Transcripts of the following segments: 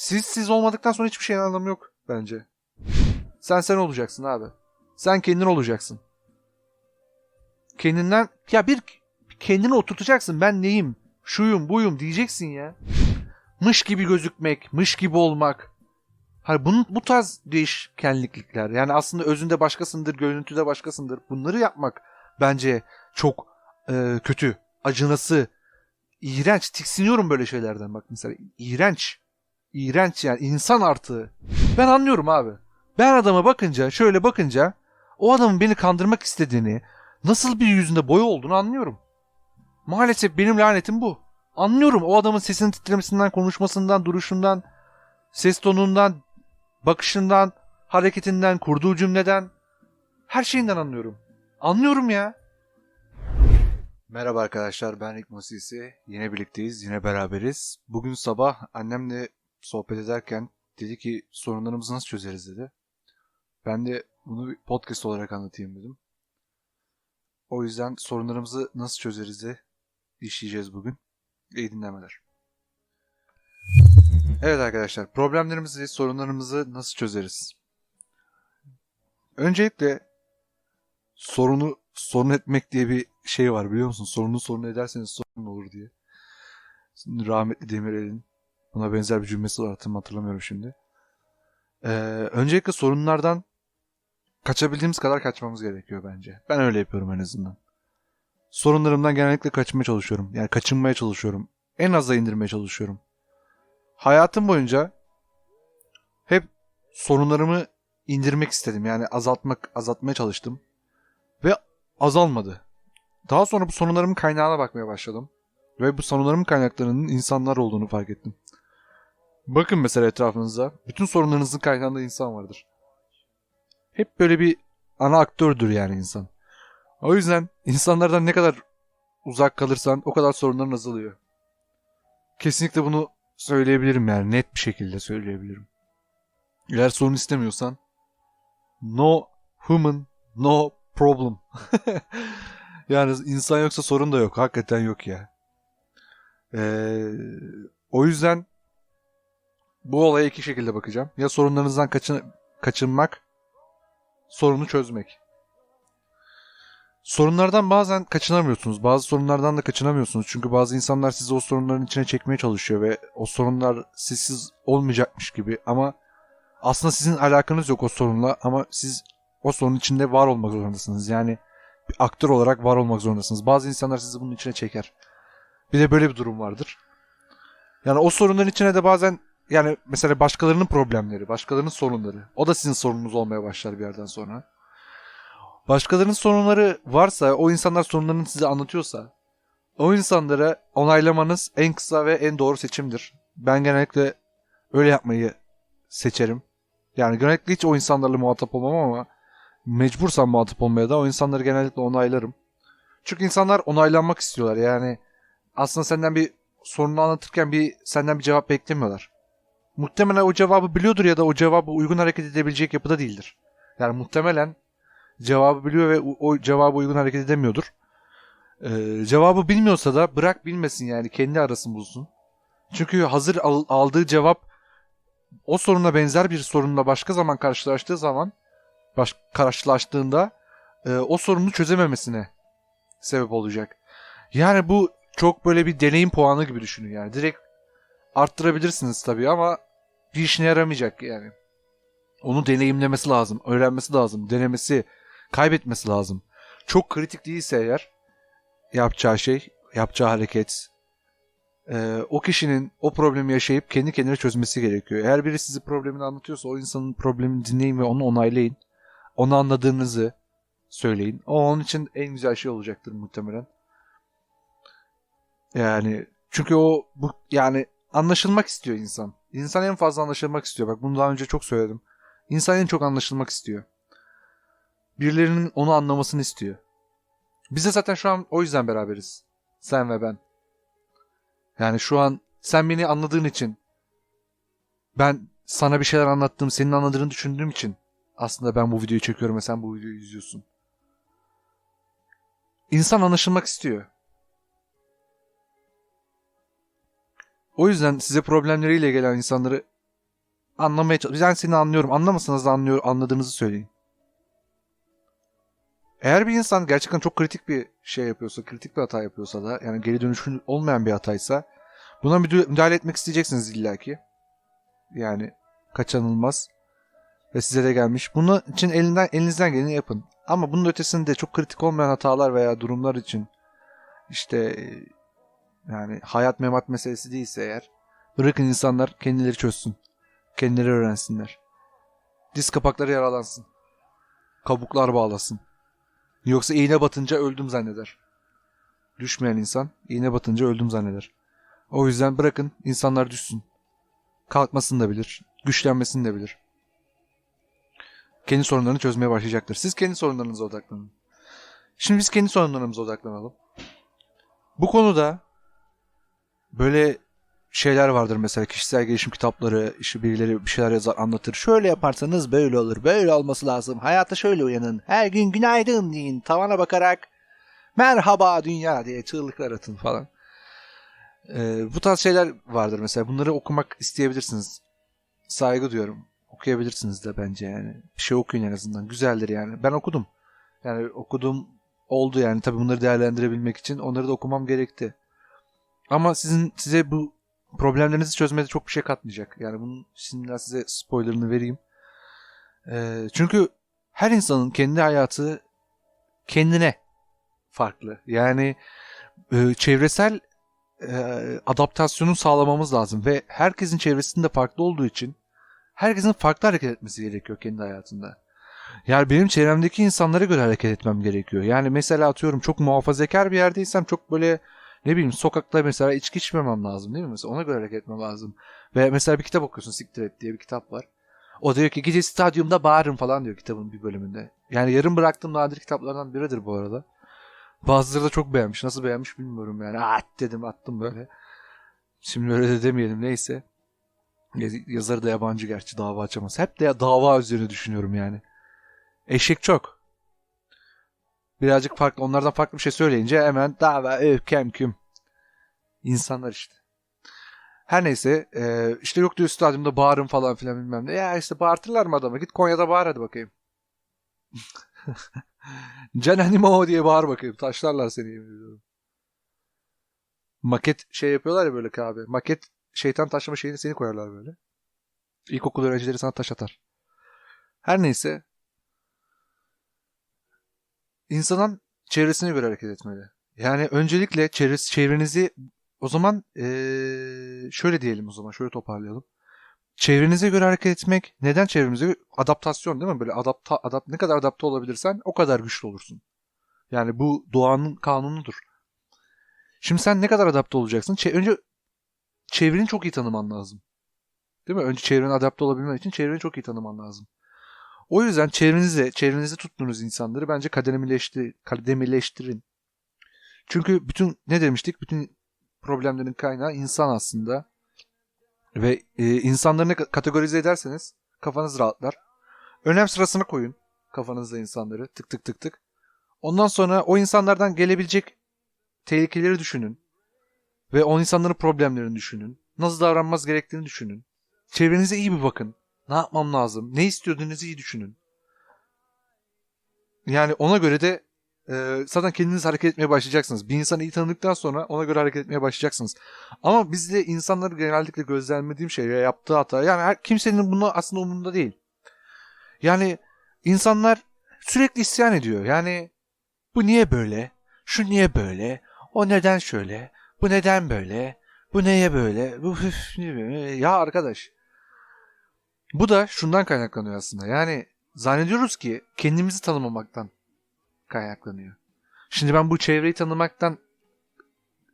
Siz siz olmadıktan sonra hiçbir şeyin anlamı yok bence. Sen sen olacaksın abi. Sen kendin olacaksın. Kendinden ya bir kendini oturtacaksın. Ben neyim? Şuyum, buyum diyeceksin ya. Mış gibi gözükmek, mış gibi olmak. Hani bunun bu tarz değişkenliklikler. Yani aslında özünde başkasındır, görüntüde başkasındır. Bunları yapmak bence çok e, kötü, acınası, iğrenç. Tiksiniyorum böyle şeylerden bak mesela. İğrenç. İğrenç yani insan artığı. Ben anlıyorum abi. Ben adama bakınca, şöyle bakınca o adamın beni kandırmak istediğini, nasıl bir yüzünde boya olduğunu anlıyorum. Maalesef benim lanetim bu. Anlıyorum o adamın sesinin titremesinden, konuşmasından, duruşundan, ses tonundan, bakışından, hareketinden, kurduğu cümleden, her şeyinden anlıyorum. Anlıyorum ya. Merhaba arkadaşlar ben Rick Mosisi. Yine birlikteyiz, yine beraberiz. Bugün sabah annemle sohbet ederken dedi ki sorunlarımızı nasıl çözeriz dedi. Ben de bunu bir podcast olarak anlatayım dedim. O yüzden sorunlarımızı nasıl çözeriz de işleyeceğiz bugün. İyi dinlemeler. Evet arkadaşlar, problemlerimizi, sorunlarımızı nasıl çözeriz? Öncelikle sorunu sorun etmek diye bir şey var biliyor musun? Sorunu sorun ederseniz sorun olur diye. Rahmetli Demirel'in buna benzer bir cümlesi var hatırlamıyorum şimdi. Ee, öncelikle sorunlardan kaçabildiğimiz kadar kaçmamız gerekiyor bence. Ben öyle yapıyorum en azından. Sorunlarımdan genellikle kaçmaya çalışıyorum. Yani kaçınmaya çalışıyorum. En aza indirmeye çalışıyorum. Hayatım boyunca hep sorunlarımı indirmek istedim. Yani azaltmak, azaltmaya çalıştım. Ve azalmadı. Daha sonra bu sorunlarımın kaynağına bakmaya başladım. Ve bu sorunlarımın kaynaklarının insanlar olduğunu fark ettim. Bakın mesela etrafınıza. Bütün sorunlarınızın kaynağında insan vardır. Hep böyle bir ana aktördür yani insan. O yüzden insanlardan ne kadar uzak kalırsan o kadar sorunların azalıyor. Kesinlikle bunu söyleyebilirim yani net bir şekilde söyleyebilirim. Eğer sorun istemiyorsan no human no problem. yani insan yoksa sorun da yok. Hakikaten yok ya. Ee, o yüzden bu olaya iki şekilde bakacağım. Ya sorunlarınızdan kaçın, kaçınmak, sorunu çözmek. Sorunlardan bazen kaçınamıyorsunuz. Bazı sorunlardan da kaçınamıyorsunuz. Çünkü bazı insanlar sizi o sorunların içine çekmeye çalışıyor ve o sorunlar sizsiz olmayacakmış gibi ama aslında sizin alakanız yok o sorunla ama siz o sorunun içinde var olmak zorundasınız. Yani bir aktör olarak var olmak zorundasınız. Bazı insanlar sizi bunun içine çeker. Bir de böyle bir durum vardır. Yani o sorunların içine de bazen yani mesela başkalarının problemleri, başkalarının sorunları. O da sizin sorununuz olmaya başlar bir yerden sonra. Başkalarının sorunları varsa, o insanlar sorunlarını size anlatıyorsa, o insanları onaylamanız en kısa ve en doğru seçimdir. Ben genellikle öyle yapmayı seçerim. Yani genellikle hiç o insanlarla muhatap olmam ama mecbursam muhatap olmaya da o insanları genellikle onaylarım. Çünkü insanlar onaylanmak istiyorlar. Yani aslında senden bir sorunu anlatırken bir senden bir cevap beklemiyorlar. Muhtemelen o cevabı biliyordur ya da o cevabı uygun hareket edebilecek yapıda değildir. Yani muhtemelen cevabı biliyor ve o- cevabı uygun hareket edemiyordur. Ee, cevabı bilmiyorsa da bırak bilmesin yani kendi arasın bulsun. Çünkü hazır al- aldığı cevap o soruna benzer bir sorunla başka zaman karşılaştığı zaman baş, karşılaştığında e, o sorunu çözememesine sebep olacak. Yani bu çok böyle bir deneyim puanı gibi düşünün yani. Direkt arttırabilirsiniz tabii ama bir işine yaramayacak yani. Onu deneyimlemesi lazım, öğrenmesi lazım, denemesi, kaybetmesi lazım. Çok kritik değilse eğer yapacağı şey, yapacağı hareket e, o kişinin o problemi yaşayıp kendi kendine çözmesi gerekiyor. Eğer biri size problemini anlatıyorsa o insanın problemini dinleyin ve onu onaylayın. Onu anladığınızı söyleyin. O onun için en güzel şey olacaktır muhtemelen. Yani çünkü o bu yani anlaşılmak istiyor insan. İnsan en fazla anlaşılmak istiyor. Bak bunu daha önce çok söyledim. İnsan en çok anlaşılmak istiyor. Birilerinin onu anlamasını istiyor. Biz de zaten şu an o yüzden beraberiz. Sen ve ben. Yani şu an sen beni anladığın için ben sana bir şeyler anlattığım, senin anladığını düşündüğüm için aslında ben bu videoyu çekiyorum ve sen bu videoyu izliyorsun. İnsan anlaşılmak istiyor. O yüzden size problemleriyle gelen insanları Anlamaya çalış. Ben seni anlıyorum. Anlamasanız da anlıyor, anladığınızı söyleyin. Eğer bir insan gerçekten çok kritik bir şey yapıyorsa, kritik bir hata yapıyorsa da yani geri dönüşün olmayan bir hataysa buna müdahale etmek isteyeceksiniz illaki. Yani kaçınılmaz. Ve size de gelmiş. Bunun için elinden elinizden geleni yapın. Ama bunun ötesinde çok kritik olmayan hatalar veya durumlar için işte yani hayat memat meselesi değilse eğer bırakın insanlar kendileri çözsün. Kendileri öğrensinler. Diz kapakları yaralansın. Kabuklar bağlasın. Yoksa iğne batınca öldüm zanneder. Düşmeyen insan iğne batınca öldüm zanneder. O yüzden bırakın insanlar düşsün. Kalkmasını da bilir. Güçlenmesini de bilir. Kendi sorunlarını çözmeye başlayacaktır. Siz kendi sorunlarınıza odaklanın. Şimdi biz kendi sorunlarımıza odaklanalım. Bu konuda böyle şeyler vardır mesela kişisel gelişim kitapları işte birileri bir şeyler yazar anlatır. Şöyle yaparsanız böyle olur. Böyle olması lazım. Hayata şöyle uyanın. Her gün günaydın deyin. Tavana bakarak merhaba dünya diye çığlıklar atın falan. Ee, bu tarz şeyler vardır mesela. Bunları okumak isteyebilirsiniz. Saygı duyuyorum. Okuyabilirsiniz de bence yani. Bir şey okuyun en azından. Güzeldir yani. Ben okudum. Yani okudum oldu yani. Tabii bunları değerlendirebilmek için onları da okumam gerekti. Ama sizin size bu problemlerinizi çözmede çok bir şey katmayacak. Yani bunun şimdiden size spoilerını vereyim. Ee, çünkü her insanın kendi hayatı kendine farklı. Yani e, çevresel e, adaptasyonu sağlamamız lazım ve herkesin çevresinde farklı olduğu için herkesin farklı hareket etmesi gerekiyor kendi hayatında. Yani benim çevremdeki insanlara göre hareket etmem gerekiyor. Yani mesela atıyorum çok muhafazakar bir yerdeysem çok böyle ne bileyim sokakta mesela içki içmemem lazım değil mi? Mesela ona göre hareket etmem lazım. Ve mesela bir kitap okuyorsun Siktir Et diye bir kitap var. O diyor ki gece stadyumda bağırın falan diyor kitabın bir bölümünde. Yani yarım bıraktığım nadir kitaplardan biridir bu arada. Bazıları da çok beğenmiş. Nasıl beğenmiş bilmiyorum yani. At dedim attım böyle. Şimdi öyle de demeyelim neyse. Yaz- Yazarı da yabancı gerçi dava açamaz. Hep de dava üzerine düşünüyorum yani. Eşek çok. Birazcık farklı onlardan farklı bir şey söyleyince hemen dava öf kem küm. İnsanlar işte. Her neyse e, işte yok diyor stadyumda bağırın falan filan bilmem ne. Ya işte bağırtırlar mı adamı? Git Konya'da bağır hadi bakayım. Cananimo diye bağır bakayım. Taşlarlar seni. Maket şey yapıyorlar ya böyle abi. Maket şeytan taşlama şeyini seni koyarlar böyle. İlkokul öğrencileri sana taş atar. Her neyse. İnsanın çevresine göre hareket etmeli. Yani öncelikle çevresi, çevrenizi o zaman eee, şöyle diyelim o zaman şöyle toparlayalım. Çevrenize göre hareket etmek neden çevremize göre? Adaptasyon değil mi? Böyle adapta, adapt, ne kadar adapte olabilirsen o kadar güçlü olursun. Yani bu doğanın kanunudur. Şimdi sen ne kadar adapte olacaksın? Çe- önce çevreni çok iyi tanıman lazım. Değil mi? Önce çevrene adapte olabilmen için çevreni çok iyi tanıman lazım. O yüzden çevrenize, çevrenizde tuttuğunuz insanları bence kademeleştir, kademeleştirin. Çünkü bütün ne demiştik? Bütün problemlerin kaynağı insan aslında. Ve e, insanları kategorize ederseniz kafanız rahatlar. Önem sırasına koyun kafanızda insanları tık tık tık tık. Ondan sonra o insanlardan gelebilecek tehlikeleri düşünün. Ve o insanların problemlerini düşünün. Nasıl davranmaz gerektiğini düşünün. Çevrenize iyi bir bakın. Ne yapmam lazım? Ne istiyordığınızı iyi düşünün. Yani ona göre de e, zaten kendiniz hareket etmeye başlayacaksınız. Bir insanı iyi tanıdıktan sonra ona göre hareket etmeye başlayacaksınız. Ama bizde insanları genellikle gözlemlediğim şey ve yaptığı hata yani her, kimsenin bunu aslında umurunda değil. Yani insanlar sürekli isyan ediyor. Yani bu niye böyle? Şu niye böyle? O neden şöyle? Bu neden böyle? Bu neye böyle? Bu? Ya arkadaş. Bu da şundan kaynaklanıyor aslında. Yani zannediyoruz ki kendimizi tanımamaktan kaynaklanıyor. Şimdi ben bu çevreyi tanımaktan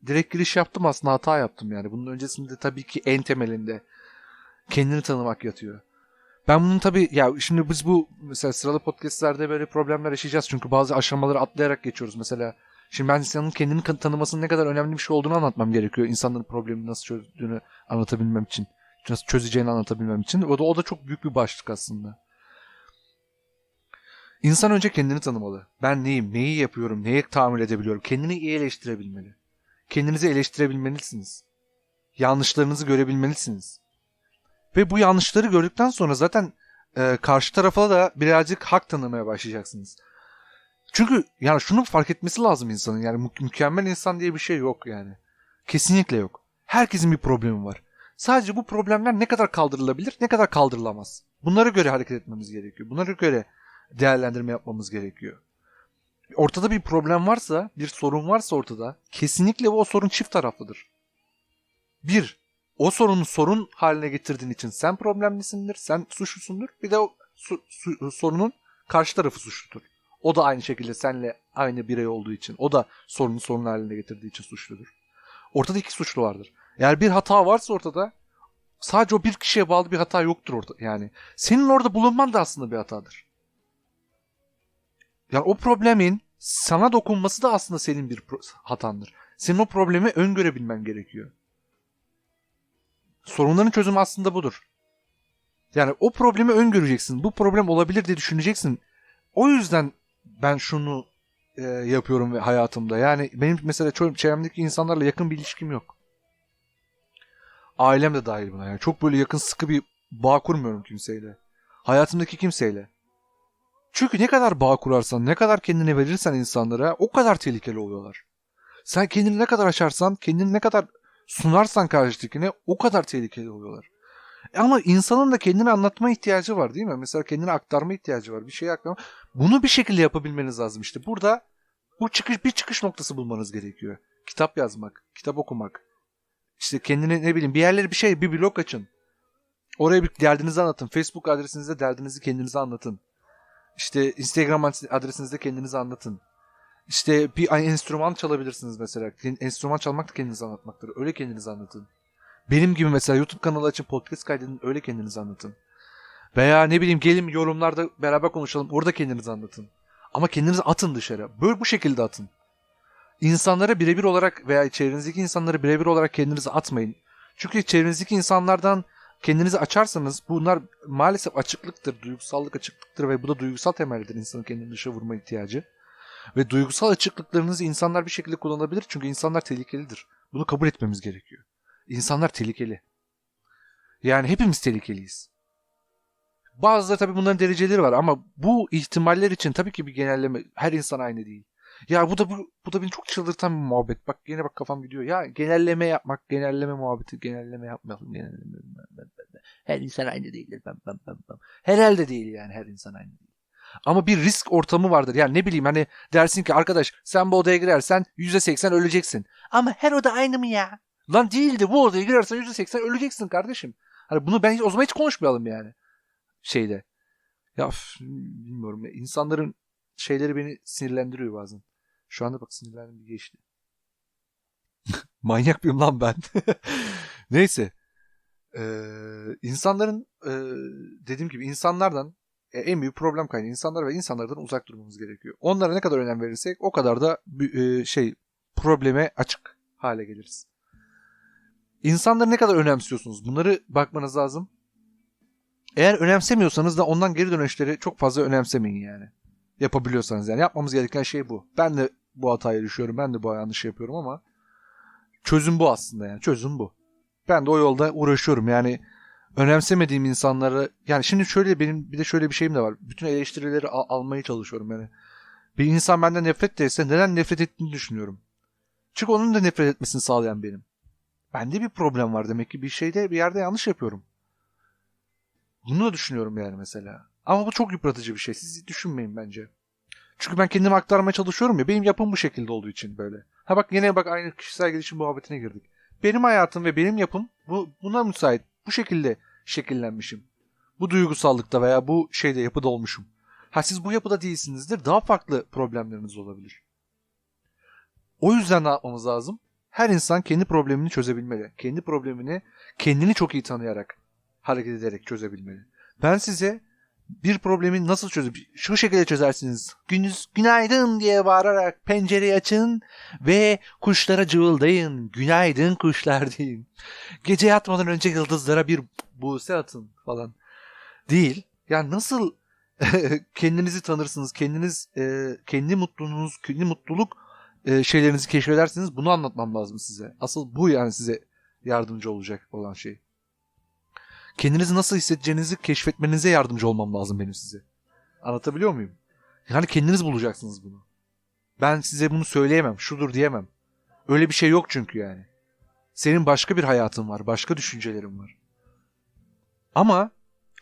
direkt giriş yaptım aslında hata yaptım yani. Bunun öncesinde tabii ki en temelinde kendini tanımak yatıyor. Ben bunun tabii ya şimdi biz bu mesela sıralı podcastlerde böyle problemler yaşayacağız çünkü bazı aşamaları atlayarak geçiyoruz mesela. Şimdi ben insanın kendini tanımasının ne kadar önemli bir şey olduğunu anlatmam gerekiyor. İnsanların problemini nasıl çözdüğünü anlatabilmem için. Nasıl çözeceğini anlatabilmem için. O da, o da çok büyük bir başlık aslında. İnsan önce kendini tanımalı. Ben neyim, neyi yapıyorum, neye tahammül edebiliyorum. Kendini iyi eleştirebilmeli. Kendinizi eleştirebilmelisiniz. Yanlışlarınızı görebilmelisiniz. Ve bu yanlışları gördükten sonra zaten e, karşı tarafa da birazcık hak tanımaya başlayacaksınız. Çünkü yani şunu fark etmesi lazım insanın. Yani mü- mükemmel insan diye bir şey yok yani. Kesinlikle yok. Herkesin bir problemi var. Sadece bu problemler ne kadar kaldırılabilir, ne kadar kaldırılamaz. Bunlara göre hareket etmemiz gerekiyor. Bunlara göre değerlendirme yapmamız gerekiyor. Ortada bir problem varsa, bir sorun varsa ortada, kesinlikle o sorun çift taraflıdır. Bir, o sorunu sorun haline getirdiğin için sen problemlisindir, sen suçlusundur. Bir de o su- su- sorunun karşı tarafı suçludur. O da aynı şekilde senle aynı birey olduğu için, o da sorunu sorun haline getirdiği için suçludur. Ortada iki suçlu vardır. Eğer bir hata varsa ortada sadece o bir kişiye bağlı bir hata yoktur orada. Yani senin orada bulunman da aslında bir hatadır. Yani o problemin sana dokunması da aslında senin bir hatandır. Senin o problemi öngörebilmen gerekiyor. Sorunların çözümü aslında budur. Yani o problemi öngöreceksin. Bu problem olabilir diye düşüneceksin. O yüzden ben şunu e, yapıyorum ve hayatımda. Yani benim mesela çevremdeki insanlarla yakın bir ilişkim yok. Ailem de dahil buna. Yani çok böyle yakın sıkı bir bağ kurmuyorum kimseyle. Hayatımdaki kimseyle. Çünkü ne kadar bağ kurarsan, ne kadar kendine verirsen insanlara o kadar tehlikeli oluyorlar. Sen kendini ne kadar açarsan, kendini ne kadar sunarsan karşıdakine o kadar tehlikeli oluyorlar. E Ama insanın da kendini anlatma ihtiyacı var değil mi? Mesela kendini aktarma ihtiyacı var. Bir şey aktarma. Bunu bir şekilde yapabilmeniz lazım işte. Burada bu çıkış bir çıkış noktası bulmanız gerekiyor. Kitap yazmak, kitap okumak. İşte kendine ne bileyim bir yerlere bir şey, bir blog açın. Oraya bir derdinizi anlatın. Facebook adresinizde derdinizi kendinize anlatın. İşte Instagram adresinizde kendinizi anlatın. İşte bir enstrüman çalabilirsiniz mesela. Enstrüman çalmak da kendinizi anlatmaktır. Öyle kendinizi anlatın. Benim gibi mesela YouTube kanalı açın podcast kaydedin öyle kendinizi anlatın. Veya ne bileyim gelin yorumlarda beraber konuşalım orada kendinizi anlatın. Ama kendinizi atın dışarı. Böyle bu şekilde atın. İnsanlara birebir olarak veya çevrenizdeki insanlara birebir olarak kendinizi atmayın. Çünkü çevrenizdeki insanlardan kendinizi açarsanız bunlar maalesef açıklıktır, duygusallık açıklıktır ve bu da duygusal temellidir insanın kendini dışa vurma ihtiyacı. Ve duygusal açıklıklarınızı insanlar bir şekilde kullanabilir çünkü insanlar tehlikelidir. Bunu kabul etmemiz gerekiyor. İnsanlar tehlikeli. Yani hepimiz tehlikeliyiz. Bazıları tabii bunların dereceleri var ama bu ihtimaller için tabii ki bir genelleme her insan aynı değil. Ya bu da bu, bu da beni çok çıldırtan bir muhabbet. Bak yine bak kafam gidiyor. Ya genelleme yapmak, genelleme muhabbeti, genelleme yapmayalım. Genelleme. Her insan aynı değildir. Ben, ben, ben, ben. Herhalde değil yani her insan aynı değil. Ama bir risk ortamı vardır. Yani ne bileyim hani dersin ki arkadaş sen bu odaya girersen %80 öleceksin. Ama her oda aynı mı ya? Lan değildi bu odaya girersen %80 öleceksin kardeşim. Hani bunu ben hiç, o zaman hiç konuşmayalım yani. Şeyde. Ya üf, bilmiyorum ya. İnsanların şeyleri beni sinirlendiriyor bazen. Şu anda bak sinirlendim geçti. Manyak mıyım lan ben? Neyse. Ee, insanların e, dediğim gibi insanlardan e, en büyük problem kaynağı insanlar ve insanlardan uzak durmamız gerekiyor. Onlara ne kadar önem verirsek o kadar da e, şey probleme açık hale geliriz. İnsanları ne kadar önemsiyorsunuz? Bunları bakmanız lazım. Eğer önemsemiyorsanız da ondan geri dönüşleri çok fazla önemsemeyin yani. Yapabiliyorsanız yani yapmamız gereken şey bu. Ben de bu hataya düşüyorum. Ben de bu yanlışı yapıyorum ama çözüm bu aslında yani. Çözüm bu. Ben de o yolda uğraşıyorum. Yani önemsemediğim insanları yani şimdi şöyle benim bir de şöyle bir şeyim de var. Bütün eleştirileri al- almaya çalışıyorum yani. Bir insan benden nefret etse neden nefret ettiğini düşünüyorum. Çünkü onun da nefret etmesini sağlayan benim. Bende bir problem var demek ki bir şeyde bir yerde yanlış yapıyorum. Bunu da düşünüyorum yani mesela. Ama bu çok yıpratıcı bir şey. Siz düşünmeyin bence. Çünkü ben kendimi aktarmaya çalışıyorum ya. Benim yapım bu şekilde olduğu için böyle. Ha bak yine bak aynı kişisel gelişim muhabbetine girdik. Benim hayatım ve benim yapım bu buna müsait. Bu şekilde şekillenmişim. Bu duygusallıkta veya bu şeyde yapıda olmuşum. Ha siz bu yapıda değilsinizdir. Daha farklı problemleriniz olabilir. O yüzden ne yapmamız lazım? Her insan kendi problemini çözebilmeli. Kendi problemini kendini çok iyi tanıyarak hareket ederek çözebilmeli. Ben size bir problemi nasıl çözüp şu şekilde çözersiniz. Günüz günaydın diye bağırarak pencereyi açın ve kuşlara cıvıldayın. Günaydın kuşlar deyin. Gece yatmadan önce yıldızlara bir buse atın falan. Değil. Yani nasıl kendinizi tanırsınız, kendiniz e, kendi mutluluğunuz, kendi mutluluk e, şeylerinizi keşfedersiniz. Bunu anlatmam lazım size. Asıl bu yani size yardımcı olacak olan şey. Kendinizi nasıl hissedeceğinizi keşfetmenize yardımcı olmam lazım benim size. Anlatabiliyor muyum? Yani kendiniz bulacaksınız bunu. Ben size bunu söyleyemem, şudur diyemem. Öyle bir şey yok çünkü yani. Senin başka bir hayatın var, başka düşüncelerin var. Ama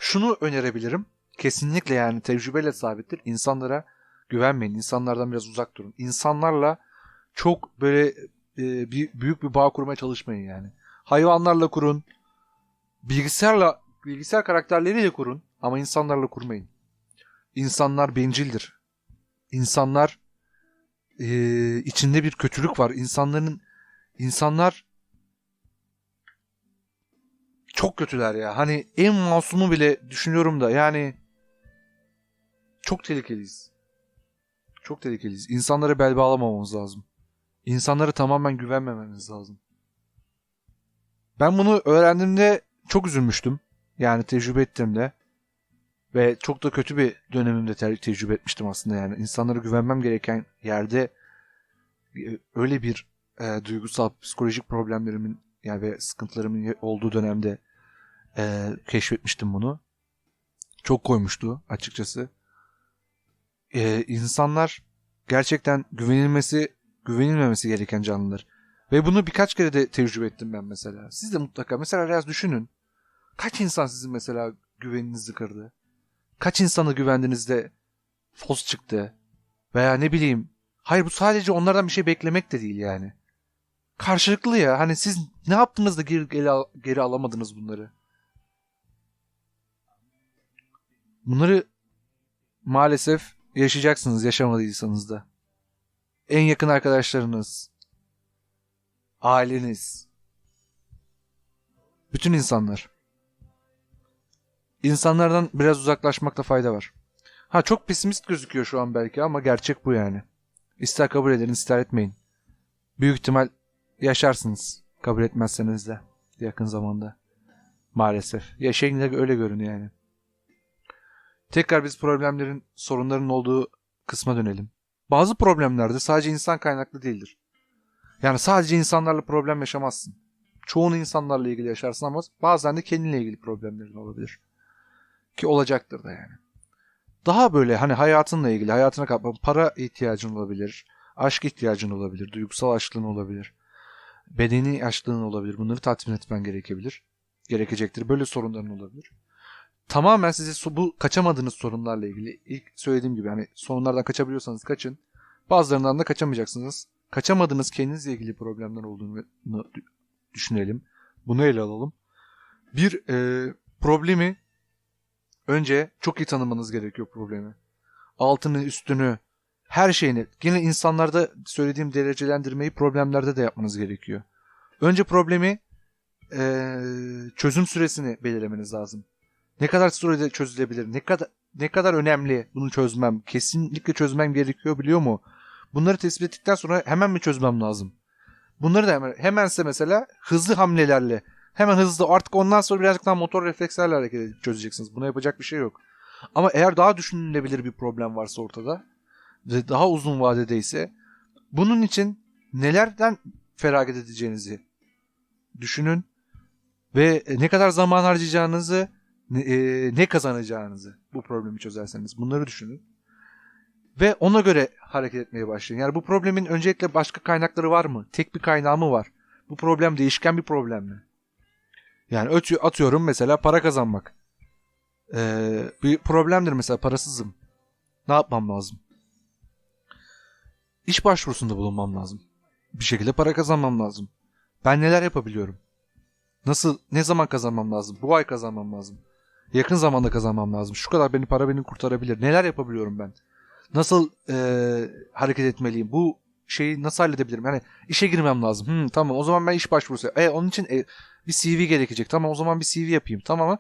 şunu önerebilirim. Kesinlikle yani tecrübeyle sabittir. İnsanlara güvenmeyin. İnsanlardan biraz uzak durun. İnsanlarla çok böyle e, bir, büyük bir bağ kurmaya çalışmayın yani. Hayvanlarla kurun. Bilgisayarla bilgisayar karakterleriyle kurun ama insanlarla kurmayın. İnsanlar bencildir. İnsanlar e, içinde bir kötülük var. İnsanların insanlar çok kötüler ya. Hani en masumu bile düşünüyorum da yani çok tehlikeliyiz. Çok tehlikeliyiz. İnsanlara bel bağlamamamız lazım. İnsanlara tamamen güvenmememiz lazım. Ben bunu öğrendiğimde çok üzülmüştüm. Yani tecrübe ettiğimde. Ve çok da kötü bir dönemimde te- tecrübe etmiştim aslında yani. İnsanlara güvenmem gereken yerde e, öyle bir e, duygusal, psikolojik problemlerimin yani ve sıkıntılarımın olduğu dönemde e, keşfetmiştim bunu. Çok koymuştu açıkçası. E, insanlar gerçekten güvenilmesi, güvenilmemesi gereken canlılar. Ve bunu birkaç kere de tecrübe ettim ben mesela. Siz de mutlaka mesela biraz düşünün. Kaç insan sizin mesela güveninizi kırdı? Kaç insana güvendiğinizde fos çıktı? Veya ne bileyim. Hayır bu sadece onlardan bir şey beklemek de değil yani. Karşılıklı ya. Hani siz ne yaptınız da geri, geri, geri alamadınız bunları? Bunları maalesef yaşayacaksınız yaşamadıysanız da. En yakın arkadaşlarınız, aileniz, bütün insanlar. İnsanlardan biraz uzaklaşmakta fayda var. Ha çok pesimist gözüküyor şu an belki ama gerçek bu yani. İster kabul edin ister etmeyin. Büyük ihtimal yaşarsınız kabul etmezseniz de yakın zamanda. Maalesef. Yaşayın da öyle görün yani. Tekrar biz problemlerin, sorunların olduğu kısma dönelim. Bazı problemlerde sadece insan kaynaklı değildir. Yani sadece insanlarla problem yaşamazsın. Çoğunu insanlarla ilgili yaşarsın ama bazen de kendinle ilgili problemlerin olabilir. Ki olacaktır da yani. Daha böyle hani hayatınla ilgili, hayatına kapma, para ihtiyacın olabilir, aşk ihtiyacın olabilir, duygusal açlığın olabilir, bedeni açlığın olabilir. Bunları tatmin etmen gerekebilir. Gerekecektir. Böyle sorunların olabilir. Tamamen size so- bu kaçamadığınız sorunlarla ilgili ilk söylediğim gibi hani sorunlardan kaçabiliyorsanız kaçın. Bazılarından da kaçamayacaksınız. Kaçamadığınız kendinizle ilgili problemler olduğunu dü- düşünelim. Bunu ele alalım. Bir e, problemi önce çok iyi tanımanız gerekiyor problemi. Altını, üstünü, her şeyini. Yine insanlarda söylediğim derecelendirmeyi problemlerde de yapmanız gerekiyor. Önce problemi e, çözüm süresini belirlemeniz lazım. Ne kadar sürede çözülebilir? Ne kadar ne kadar önemli bunu çözmem? Kesinlikle çözmem gerekiyor biliyor mu? Bunları tespit ettikten sonra hemen mi çözmem lazım? Bunları da hemen hemense mesela hızlı hamlelerle hemen hızlı artık ondan sonra birazcık daha motor reflekslerle hareket edip çözeceksiniz. Buna yapacak bir şey yok. Ama eğer daha düşünülebilir bir problem varsa ortada ve daha uzun vadedeyse bunun için nelerden feragat edeceğinizi düşünün ve ne kadar zaman harcayacağınızı ne, e, ne kazanacağınızı bu problemi çözerseniz bunları düşünün. Ve ona göre hareket etmeye başlayın. Yani bu problemin öncelikle başka kaynakları var mı? Tek bir kaynağı mı var? Bu problem değişken bir problem mi? Yani ötü- atıyorum mesela para kazanmak. Ee, bir problemdir mesela parasızım. Ne yapmam lazım? İş başvurusunda bulunmam lazım. Bir şekilde para kazanmam lazım. Ben neler yapabiliyorum? Nasıl, ne zaman kazanmam lazım? Bu ay kazanmam lazım. Yakın zamanda kazanmam lazım. Şu kadar beni para beni kurtarabilir. Neler yapabiliyorum ben? Nasıl e, hareket etmeliyim? Bu şeyi nasıl halledebilirim? Yani işe girmem lazım. Hmm, tamam o zaman ben iş başvurusu. E, onun için e, bir CV gerekecek. Tamam o zaman bir CV yapayım. Tamam mı?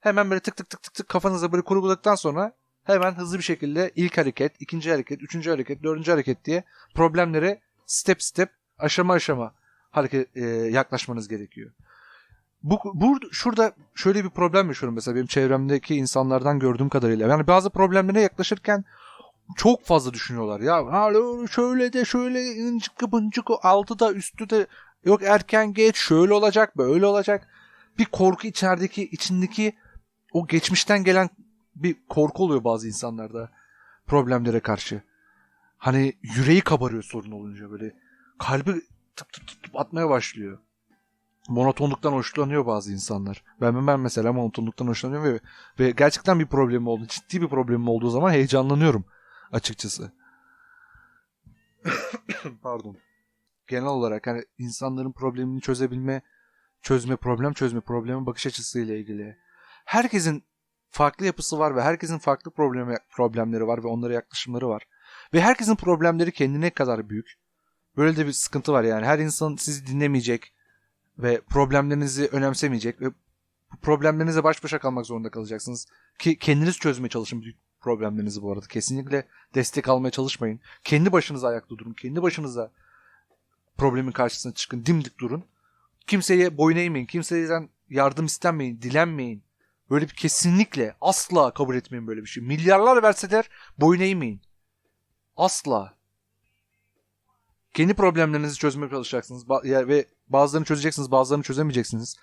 Hemen böyle tık tık tık tık tık kafanıza böyle kurguladıktan sonra hemen hızlı bir şekilde ilk hareket, ikinci hareket, üçüncü hareket, dördüncü hareket diye problemlere step step, aşama aşama hareket e, yaklaşmanız gerekiyor. Bu, bu şurada şöyle bir problem yaşıyorum mesela benim çevremdeki insanlardan gördüğüm kadarıyla. Yani bazı problemlere yaklaşırken çok fazla düşünüyorlar. Ya "Alo, şöyle de şöyle incik bıncık altı da üstü de yok erken geç şöyle olacak böyle olacak. bir korku içerideki içindeki o geçmişten gelen bir korku oluyor bazı insanlarda problemlere karşı. Hani yüreği kabarıyor sorun olunca böyle kalbi tıp tıp tıp tıp atmaya başlıyor. Monotonluktan hoşlanıyor bazı insanlar. Ben ben mesela monotonluktan hoşlanıyorum ve, ve gerçekten bir problemim oldu. Ciddi bir problemim olduğu zaman heyecanlanıyorum açıkçası. Pardon. Genel olarak hani insanların problemini çözebilme, çözme problem çözme problemi bakış açısıyla ilgili. Herkesin farklı yapısı var ve herkesin farklı problem, problemleri var ve onlara yaklaşımları var. Ve herkesin problemleri kendine kadar büyük. Böyle de bir sıkıntı var yani. Her insan sizi dinlemeyecek ve problemlerinizi önemsemeyecek ve problemlerinizle baş başa kalmak zorunda kalacaksınız. Ki kendiniz çözmeye çalışın problemlerinizi bu arada. Kesinlikle destek almaya çalışmayın. Kendi başınıza ayakta durun. Kendi başınıza problemin karşısına çıkın. Dimdik durun. Kimseye boyun eğmeyin. Kimseden yardım istenmeyin. Dilenmeyin. Böyle bir kesinlikle asla kabul etmeyin böyle bir şey. Milyarlar verseler boyun eğmeyin. Asla. Kendi problemlerinizi çözmeye çalışacaksınız ve bazılarını çözeceksiniz, bazılarını çözemeyeceksiniz.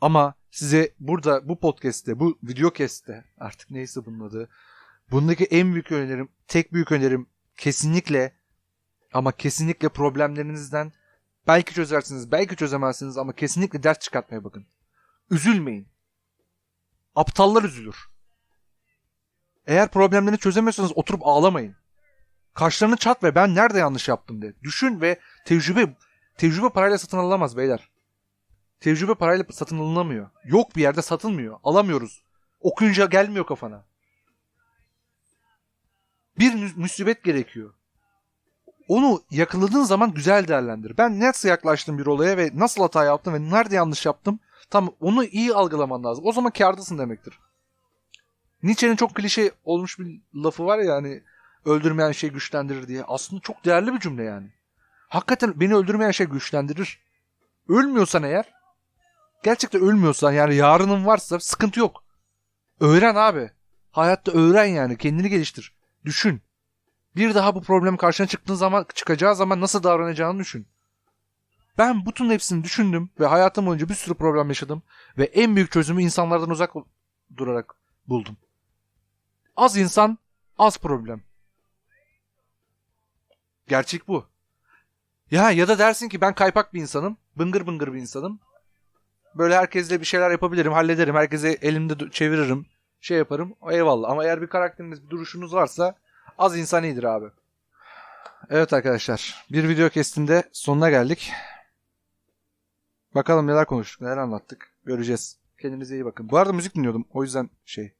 Ama size burada bu podcast'te, bu videocast'te artık neyse bunun adı. Bundaki en büyük önerim, tek büyük önerim kesinlikle ama kesinlikle problemlerinizden belki çözersiniz, belki çözemezsiniz ama kesinlikle ders çıkartmaya bakın. Üzülmeyin. Aptallar üzülür. Eğer problemlerini çözemiyorsanız oturup ağlamayın. Kaşlarını çat ve ben nerede yanlış yaptım de. Düşün ve tecrübe tecrübe parayla satın alılamaz beyler. Tecrübe parayla satın alınamıyor. Yok bir yerde satılmıyor. Alamıyoruz. Okuyunca gelmiyor kafana. Bir mü- müsibet gerekiyor. Onu yakaladığın zaman güzel değerlendir. Ben nasıl yaklaştım bir olaya ve nasıl hata yaptım ve nerede yanlış yaptım? Tam onu iyi algılaman lazım. O zaman kârdasın demektir. Nietzsche'nin çok klişe olmuş bir lafı var ya hani öldürmeyen şey güçlendirir diye. Aslında çok değerli bir cümle yani. Hakikaten beni öldürmeyen şey güçlendirir. Ölmüyorsan eğer gerçekten ölmüyorsan yani yarının varsa sıkıntı yok. Öğren abi. Hayatta öğren yani. Kendini geliştir. Düşün. Bir daha bu problem karşına çıktığın zaman çıkacağı zaman nasıl davranacağını düşün. Ben bütün hepsini düşündüm ve hayatım boyunca bir sürü problem yaşadım ve en büyük çözümü insanlardan uzak durarak buldum. Az insan, az problem. Gerçek bu. Ya ya da dersin ki ben kaypak bir insanım, bıngır bıngır bir insanım. Böyle herkesle bir şeyler yapabilirim, hallederim, herkese elimde çeviririm, şey yaparım. Eyvallah ama eğer bir karakteriniz, bir duruşunuz varsa az insan iyidir abi. Evet arkadaşlar, bir video kestinde sonuna geldik. Bakalım neler konuştuk, neler anlattık. Göreceğiz. Kendinize iyi bakın. Bu arada müzik dinliyordum. O yüzden şey